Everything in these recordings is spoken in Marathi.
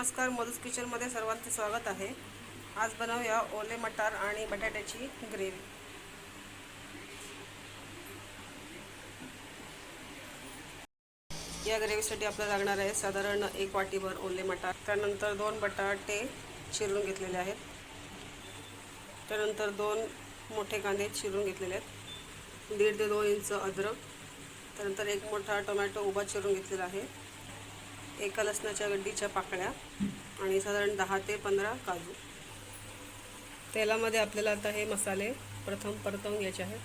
नमस्कार मधुस किचनमध्ये सर्वांचे स्वागत आहे. आज बनवूया ओले मटार आणि बटाट्याची ग्रेव्ही. या ग्रेव्हीसाठी आपल्याला लागणार आहे साधारण एक वाटीभर ओले मटार. त्यानंतर दोन बटाटे चिरून घेतलेले आहेत. त्यानंतर दोन मोठे कांदे चिरून घेतलेले आहेत. दीड ते दोन इंच अद्रक. त्यानंतर एक मोठा टोमॅटो उभा चिरून घेतलेला आहे. एका लसणाच्या गड्डीच्या पाकळ्या आणि साधारण दहा ते पंधरा काजू. तेलामध्ये आपल्याला आता हे मसाले प्रथम परतवून घ्यायचे आहेत.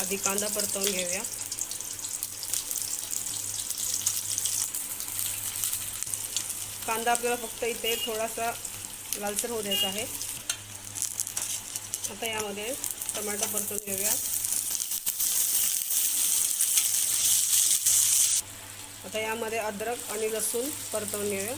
आधी कांदा परतवून घेऊया. कांदा आपल्याला फक्त इथे थोडासा लालसर होऊ द्यायचा आहे. आता यामध्ये टमाटा परतून घेऊया. आता यामध्ये अद्रक आणि लसूण परतवून घेऊया.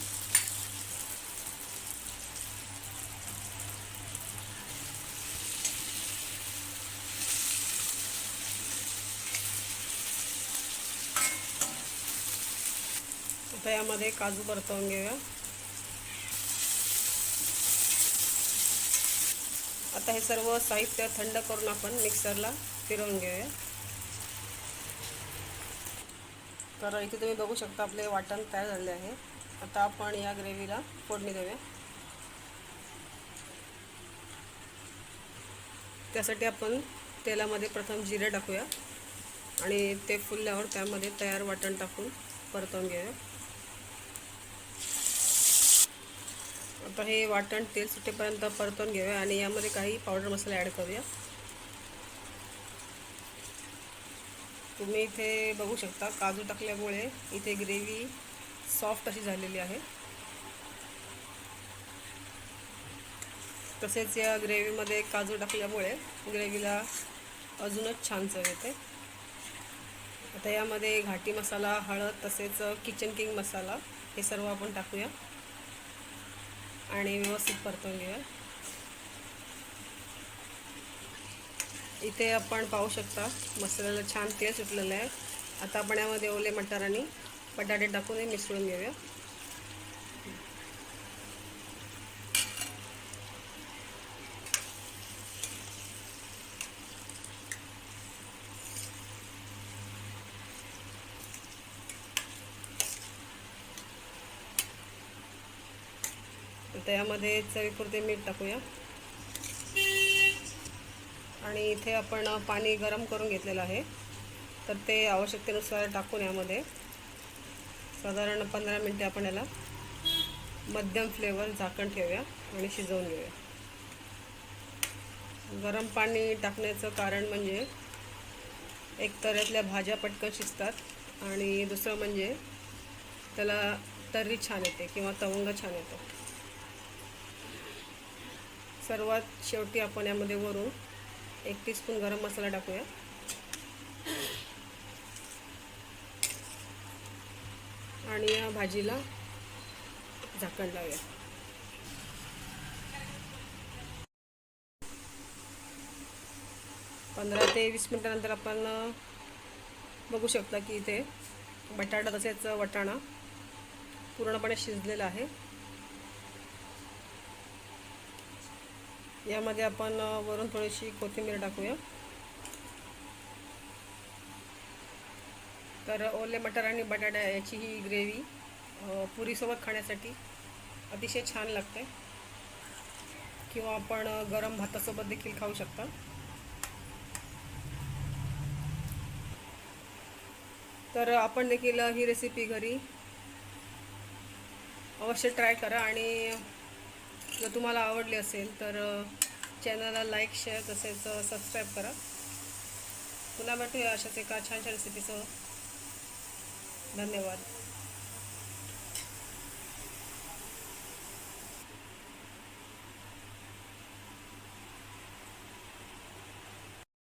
आता यामध्ये काजू परतवून घेऊया. आता हे सर्व साहित्य थंड करून आपण मिक्सरला फिरवून घेऊया. तर इथे तुम्ही बघू शकता आपले वाटण तयार झाले आहे. आता आपण या ग्रेव्हीला फोडणी देऊया. त्यासाठी आपण तेलामध्ये प्रथम जिरे टाकूया आणि ते फुलल्यावर त्यामध्ये तयार वाटण टाकून परतवून घेऊया. आता हे वाटण तेल सुटेपर्यंत परतवून घेऊया आणि यामध्ये काही पावडर मसाले ॲड करूया. तुम्ही इथे बघू शकता काजू टाकल्यामुळे इथे ग्रेव्ही सॉफ्ट अशी झालेली आहे. तसेच या ग्रेव्हीमध्ये काजू टाकल्यामुळे ग्रेव्हीला अजूनच छान चव येते. आता यामध्ये घाटी मसाला हळद तसेच किचन किंग मसाला हे सर्व आपण टाकूया. आणि व्यवस्थित परतून घेऊया. इथे आपण पाहू शकता मसाल्याला छान तेल सुटलेलं आहे. आता आपण यामध्ये ओले मटार आणि बटाटे टाकून हे मिसळून घेऊया. आता यामध्ये चवीपुरते मीठ टाकूया. आणि इथे आपण पाणी गरम करून घेतलेलं आहे. तर ते आवश्यकतेनुसार टाकून यामध्ये. साधारण पंधरा मिनटे आपण याला मध्यम फ्लेवर झाकण ठेवूया आणि शिजवून घेऊया. गरम पाणी टाकण्याचं कारण म्हणजे एकतर यातल्या भाज्या पटकन शिजतात आणि दुसरं म्हणजे त्याला तर्री छान येते किंवा तवंग छान येतो. सर्वात शेवटी आपण यामध्ये वरून एक टीस्पून गरम मसाला टाकूया. आणि या भाजीला झाकण लावूया. पंधरा ते वीस मिनटानंतर आपण बघू शकता की इथे बटाटा तसेच वटाणा पूर्णपणे शिजलेला आहे. यामध्ये आपण वरून थोडीशी कोथिंबीर टाकूया. तर ओले मटर आणि बटाटा याची ही ग्रेव्ही पुरीसोबत खाण्यासाठी अतिशय छान लागते. किंवा आपण गरम भातासोबत देखील खाऊ शकता. तर आपण देखील ही रेसिपी घरी अवश्य ट्राय करा आणि जर तुम्हाला आवडली असेल तर चॅनलला लाईक शेअर तसेच सबस्क्राईब करा. पुन्हा भेटूया अशाच एका छान छान रेसिपीसह धन्यवाद.